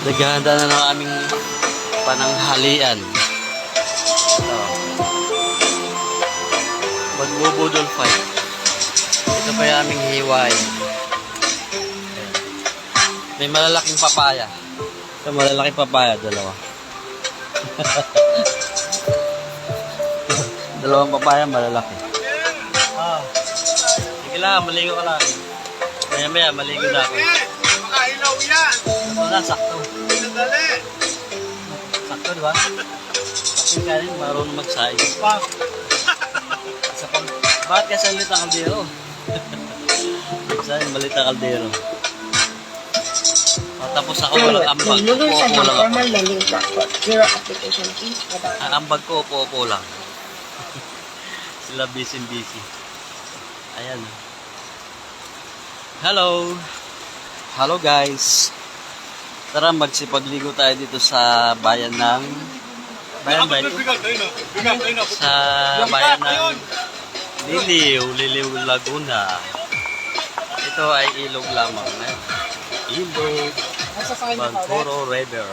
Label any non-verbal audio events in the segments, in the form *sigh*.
Naghahanda na ng aming pananghalian. Ito. Magbubudol fight. Ito pa yung aming hiway. May malalaking papaya. Ito malalaking papaya, dalawa. *laughs* Dalawang papaya, malalaki. Ah. Sige lang, maligo ka lang. Maya maya, maligo na ako. Makailaw yan. Na, sakto. Sakto, di ba? Sakto ka rin, marunong magsaing. Pa. Isa pang, bakit kasi ang liit ang kaldero? Magsaing, malit ang kaldero. Matapos ako, walang ambag. Upo-upo lang ako. Zero application without Ang ambag ko, upo-upo lang. *laughs* Sila busy-busy. Ayan. Hello! Hello guys! Tara, magsipagligo tayo dito sa bayan ng... Bayan ba ito? Sa bayan ng Liliw, Liliw, Laguna. Ito ay ilog lamang. Ayan. Ilog, Bantoro River.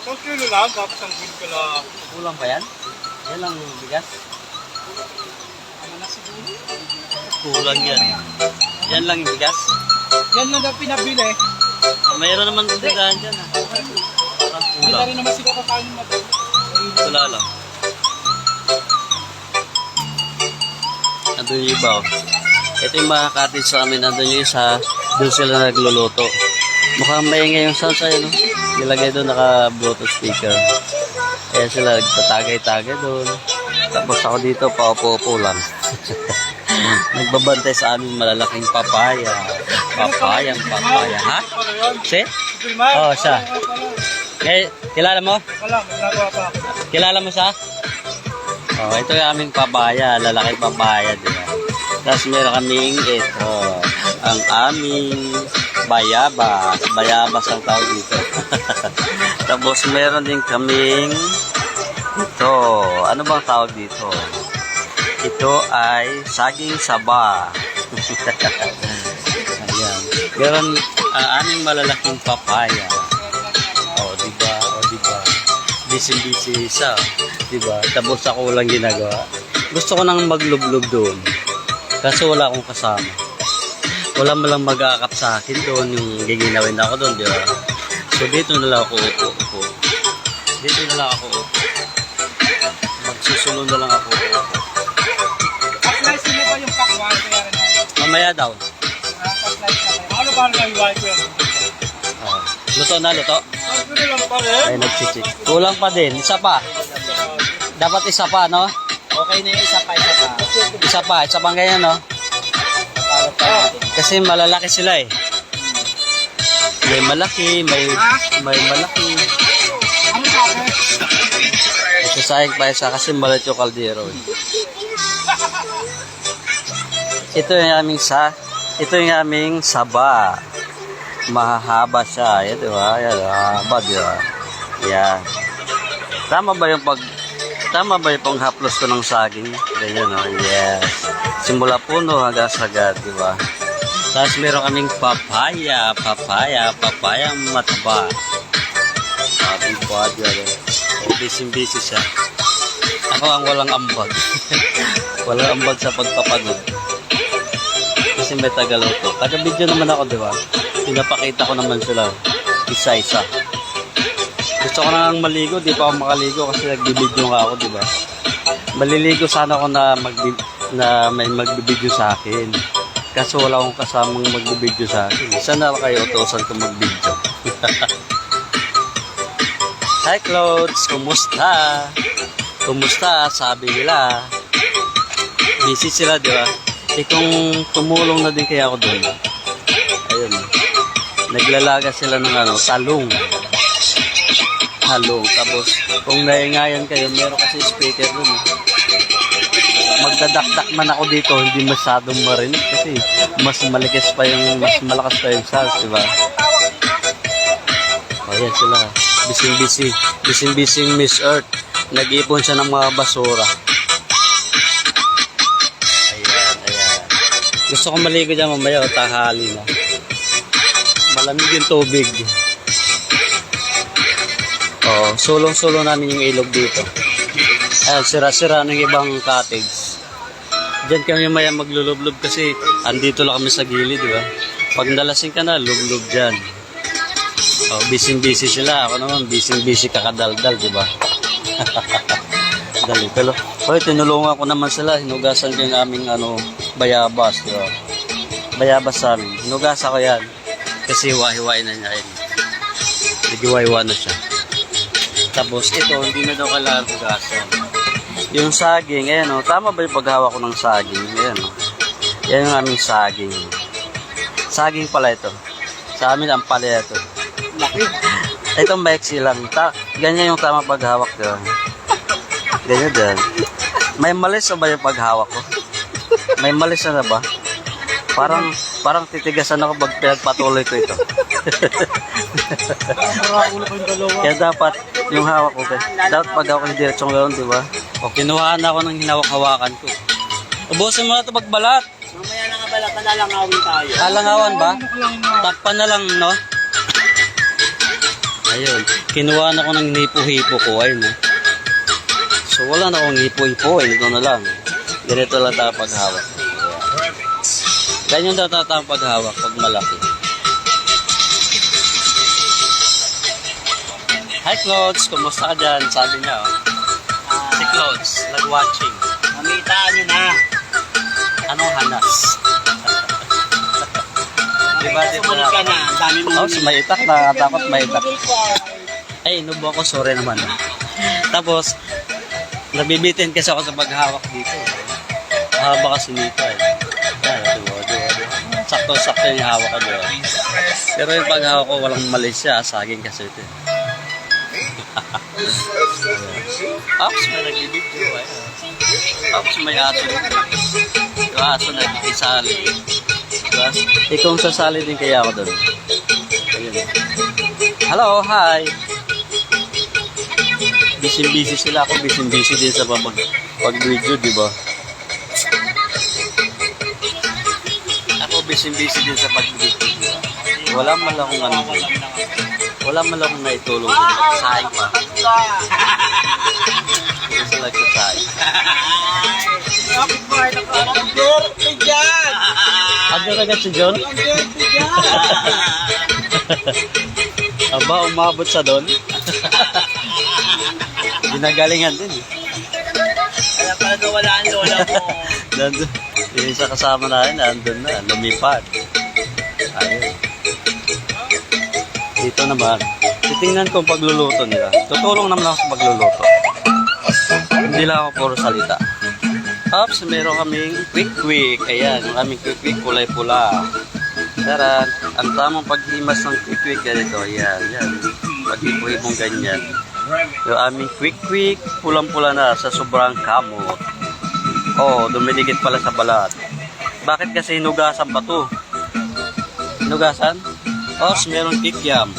Isang kilo lang, tapos ang good ka lang. Kulang pa yan? Yan ang bigas? Kulang yan. Yan lang yung bigas? Yan lang daw pinabili. Ah, mayroon naman tindahan dyan. Ah. Parang Hindi na kulang. rin naman sila kakain na to. Wala lang. Nandun yung iba. oh. Ito yung mga cottage sa amin. Nandun yung isa. Doon sila nagluluto. Mukhang maingay yung sound sa'yo, no? Nilagay doon naka-bluetooth speaker. Kaya sila nagtatagay-tagay doon. Tapos ako dito, paupo-upo lang. *laughs* Nagbabantay sa amin malalaking papaya. Papayang papaya. Ha? Si? Oo, siya. Eh, kilala mo? Kilala mo siya? Oh, ito yung aming papaya, lalaki papaya, di ba? Tapos meron kaming ito, ang aming bayabas. Bayabas ang tawag dito. *laughs* Tapos meron din kaming ito, ano bang tawag dito? Ito ay saging saba. *laughs* Meron ang aming malalaking papaya. Oh, di ba? Oh, di ba? Busy-busy siya, di ba? Tapos ako lang ginagawa. Gusto ko nang maglublog doon. Kaso wala akong kasama. Wala mo lang mag-aakap sa akin doon yung giginawin ako doon, di ba? So dito na lang ako upo, upo. Dito na lang ako upo. Magsusunod na lang ako upo. Niyo ba yung pakwan? Mamaya daw. Nagawa ko yan? Oh. Luto na, luto. Ay, nagchichik. Kulang pa din. Isa pa. Dapat isa pa, no? Okay na yung isa pa, isa pa. Isa pa. Isa pang ganyan, no? Kasi malalaki sila eh. May malaki, may may malaki. Sasayang pa isa kasi malat yung kaldero. eh. Ito yung aming sa ito yung aming saba. Mahahaba siya. Yan, di ba? Yan, haba, di ba? Yan. Tama ba yung pag Tama ba yung panghaplos ko ng saging? Ganyan, oh. Yes. Simula puno hanggang sagad, di ba? Tapos meron kaming papaya, papaya, papaya mataba. Sabi ba, dyan. Oh, busy-busy siya. Ako ang walang ambag. *laughs* walang ambag sa pagpapagod. Kasi may tagaluto. Taga-video naman ako, di ba? Pinapakita ko naman sila. Isa-isa. Gusto ko nang maligo, di pa ako makaligo kasi nagbibideo nga ako, di ba? Maliligo sana ako na mag na may magbibideo sa akin. Kaso wala akong kasamang magbibideo sa akin. Sana kayo utosan ko magbideo. *laughs* Hi, Clouds! Kumusta? Kumusta? Sabi nila. Busy sila, di ba? Eh kung tumulong na din kaya ako doon. Ayun. Naglalaga sila ng ano, talong. Talong. Tapos, kung naingayan kayo, meron kasi speaker doon. Eh. Magdadakdak man ako dito, hindi masyadong marinig kasi mas malakas pa yung, mas malakas pa yung sound, di ba? Ayan sila. Bising-busy. Bising-busy Miss Earth. Nag-ipon siya ng mga basura. Gusto ko maligo dyan mamaya o tanghali na. Malamig yung tubig. Oo, sulong-sulo namin yung ilog dito. Ayan, sira-sira ng ibang cottage. Diyan kami maya maglulublob kasi andito lang kami sa gilid, di ba? Pag nalasing ka na, lublog dyan. Oh, busy-busy sila. Ako naman, busy-busy kakadaldal, di ba? *laughs* Dali, pero, oy, tinulungan ko naman sila. Hinugasan ko yung aming, ano, bayabas, di ba? Bayabas sa amin. Hinugasan ko yan. Kasi hiwa-hiwain na niya yun. Nag-hiwa-hiwa na siya. Tapos ito, hindi na daw kailangan hugasan. Yung saging, ayan o. Tama ba yung paghawak ko ng saging? Ayan o. Yan yung aming saging. Saging pala ito. Sa amin, ang pala ito. Ito maiksi lang. Ta ganyan yung tama paghawak ko. Ganyan din. May malis na ba yung paghawak ko? May malis na, na ba? Parang parang titigasan ako pag pinagpatuloy ko ito. Nakakaulo ko yung dalawa. Kaya dapat yung hawak ko, kay- dapat pag ako yung diretsong gano'n, di ba? O kinuhaan ako ng hinawak-hawakan ko. Ubusin mo na ito pagbalat. Mamaya na nga pala, palalangawin tayo. Kalangawan ba? Ano ko? Takpan na lang, no? Ayun. Kinuhaan ako ng hipo-hipo ko. Ayun, no? So, wala na akong hipo-hipo. Ito na lang. Ganito lang tayo paghawak. Ganyan daw tayo paghawak pag malaki. Hi, Clods. Kumusta ka dyan? Sabi niya, oh. Si Clods, nag-watching. Mamitaan nyo na. Anong hanas? *laughs* diba, diba? Na. Ang dami mong Oh, so may itak. Nakakatakot may itak. Ay, inubo ako. Sorry naman. Tapos, nabibitin kasi ako sa paghawak dito. Mahaba kasi nito eh. Sakto-sakto yung hawak ko diba. Pero yung paghawak ko, walang mali siya. Saging kasi ito. eh. *laughs* Ops, may nagbibidyo eh. Ops, may aso dito. Yung na isali. Diba? Ikaw ang sasali din kaya ako doon. Ayun. Hello, hi. Busy-busy sila ako. Busy-busy din sa pag, pag video, di ba? Busy-busy din sa pag video. di ba? Wala man lang akong ano. Wala man lang akong naitulong din. Nagsasaing pa. Hindi sila nagsasaing. Kapit mo ay nakarang. Ang dirty dyan! Ano agad si John? Ang dirty dyan! Aba, umabot sa doon. Ginagalingan din eh. Kaya pala nawala ang lola mo. *laughs* Yung isa kasama natin, nandun na. Lumipad. Ayun. Dito naman. Titingnan ko pagluluto nila. Tutulong naman ako sa pagluluto. Hindi lang ako puro salita. Ops, meron kaming quick-quick. Ayan, yung aming quick-quick kulay pula. Taran, ang tamang paghimas ng quick-quick ganito. Ayan, yan. Pag-ipon ganyan. Yung aming quick-quick, pulang-pula na sa sobrang kamot. Oo, oh, dumidikit pala sa balat. Bakit kasi hinugasan pa to? Hinugasan? Oh, meron kikyam.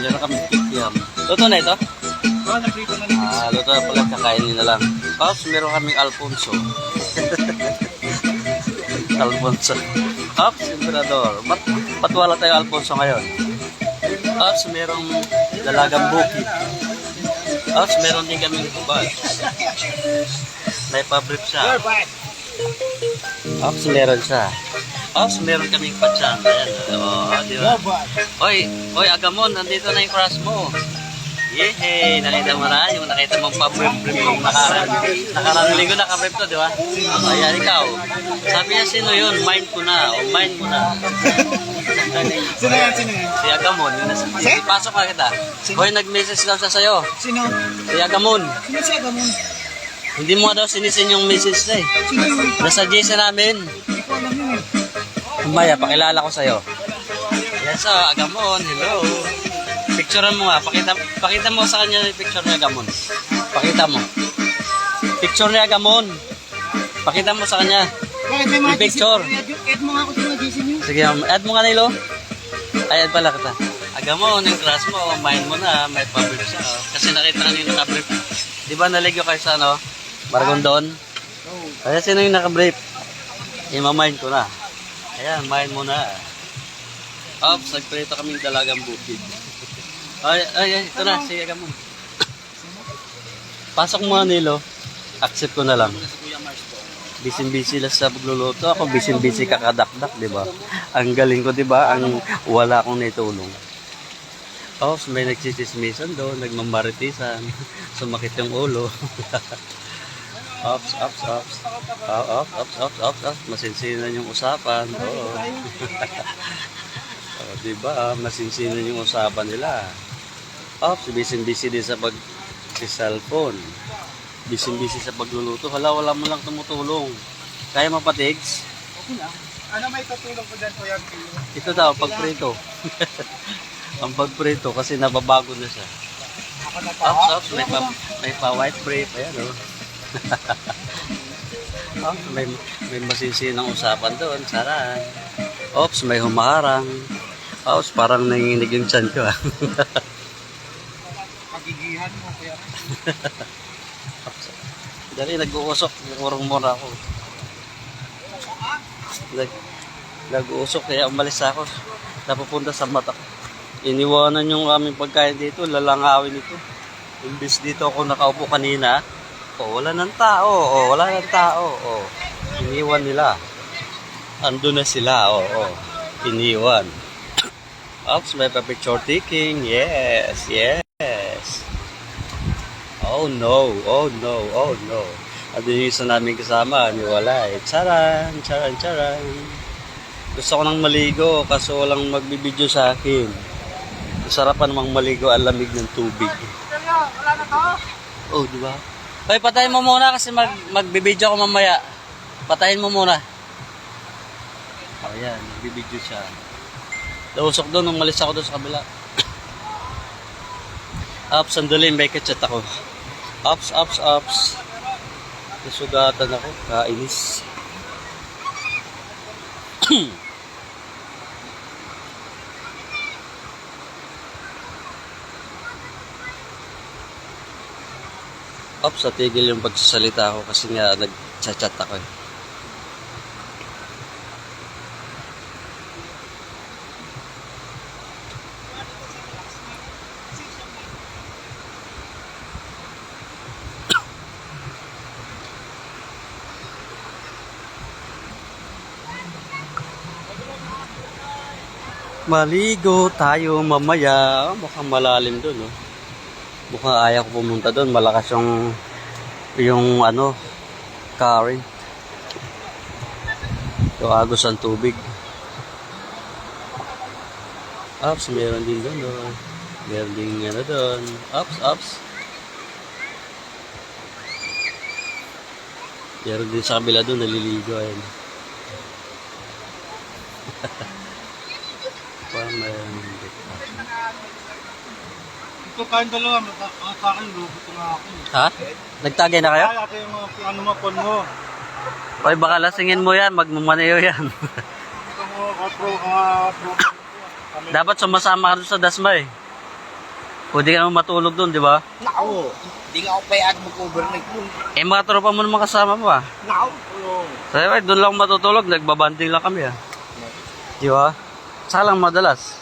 Meron kami kikyam. Luto na ito? Na nito. Ah, luto na pala, kakainin na lang. Oh, meron kaming Alfonso. *laughs* Alfonso. Ops, Emperador. Ba't, ba't wala tayo Alfonso ngayon? Ops, merong dalagang bukid. Ops, meron din kaming kubad. May pabrief siya. Ops, meron siya. Ops, meron kaming patsang. Ayan, o, di ba? Oy, oy, Agamon, nandito na yung crush mo. Yehey, nakita mo na yung nakita mong pa-brief-brief mong nakarang, nakarang linggo naka-brief to, di ba? Ayan, ikaw. Sabi niya, sino yun? Mind ko na. O, mind mo na. Sino yan? Sino yan? Si Agamon, yun na si Pasok ka kita. Hoy, nag-message daw siya sa'yo. Sino? Si Agamon. Sino siya gamon? Hindi mo daw sinisin yung message na eh. Sino yun? Namin. Hindi ko alam yun eh. Maya, pakilala ko sa'yo. Yes, oh, Agamon. Hello. Picturean mo nga. Pakita, pakita mo sa kanya yung picture ni Agamon. Pakita mo. Picture ni Agamon. Pakita mo sa kanya. Picture. Add mo nga ako mga niyo. Sige, um, add mo nga Nilo. Ay, add pala kita. Agamon, yung class mo, mind mo na, may public siya. Oh. Kasi nakita na yung nakabrief. Di ba naligyo kayo sa ano? Maragondon? Kaya sino yung nakabrief? Ima-mind ko na. Ayan, mind mo na. Ops, nagprito kaming dalagang bukid. Ay, ay, ay, ito na, sige ka mo. Pasok mo Nilo. Accept ko na lang. Busy-busy lang sa pagluluto. Ako busy-busy kakadakdak, di ba? Ang galing ko, di ba? Ang wala akong naitulong. Oh, may nagsisismisan doon, nagmamaritisan, *laughs* sumakit yung ulo. *laughs* Ops, ops, ops. Oh, ops, ops, ops, ops, ops. Masinsinan yung usapan. Oo. *laughs* oh, di ba? Masinsinan yung usapan nila. Ops, busy-busy din sa pag si cellphone. Busy-busy sa pagluluto. Hala, wala mo lang tumutulong. Kaya mapatigs? Okay lang. Ano may tutulong ko dyan, Kuya Gil? Ito daw, pagprito. *laughs* Ang pagprito kasi nababago na siya. Ako na to. Ops, ops, may pa, may pa white bread. Ayan, oh. *laughs* ops, may, may masisi ng usapan doon. Saran. Ops, may humaharang. Ops, parang nanginginig yung chan ko. ah. *laughs* Pagigihan mo, Kuya. Ops. Dali, nag-uusok. Urong muna ako. Nag, nag-uusok, kaya umalis ako. Napupunta sa mata ko. Iniwanan yung aming pagkain dito, lalangawin ito. Imbis dito ako nakaupo kanina, oh, wala ng tao, oh, wala ng tao, oh. Iniwan nila. Ando na sila, oh, oh. Iniwan. *coughs* Oops, may pa-picture taking. Yes, yes. Oh no, oh no, oh no. At yung isa namin kasama, niwala eh. Charan, charan, charan. Gusto ko nang maligo kaso walang magbibideo sa akin. Masarapan namang maligo ang lamig ng tubig. Wala na to. Oh, di ba? Hoy, patayin mo muna kasi mag magbibideo ako mamaya. Patayin mo muna. Oh, yan. Magbibideo siya. Nausok doon, umalis ako doon sa kabila. Ups, *coughs* sandali, may kachat ako. Ups, ups, ups. Nasugatan ako, kainis. Ops, natigil yung pagsasalita ako kasi nga nag-chat ako eh. Maligo tayo mamaya. Oh, mukhang malalim doon, oh. Mukhang ayaw ko pumunta doon. Malakas yung yung ano current. Yung agos ang tubig. Ups, meron din doon, oh. Meron din ano doon. Ups, ups. Meron din sa kabila doon, naliligo. Ayan. *laughs* Parang meron din. Ito tayong dalawa, sa akin, lubot na ako. Ha? Nagtagay na kayo? Ay, ate yung mga ano mo, phone mo. Oy, baka lasingin mo yan, magmamaneho yan. Ito mo, ka-pro, ka-pro. Dapat sumasama ka doon sa Dasma eh. Pwede ka naman matulog doon, di ba? Nako, di nga ako payag mag-overnight yun. Eh, mga tropa mo naman kasama mo ah. Nako, tulong. Sabi, eh, doon lang matutulog, nagbabanding lang kami ah. Di ba? Salang madalas.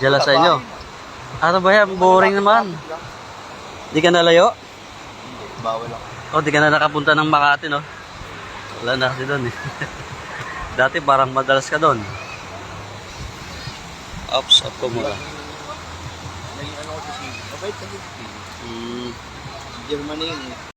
Diyala sa inyo. Ano ba yan? Boring naman. Di ka nalayo? Bawal ako. O, di ka na nakapunta ng Makati, no? Wala na kasi doon eh. *laughs* Dati parang madalas ka doon. Ops, up ko muna. Naging ano ko sa Mabait kasi. Hmm. Germany yun eh.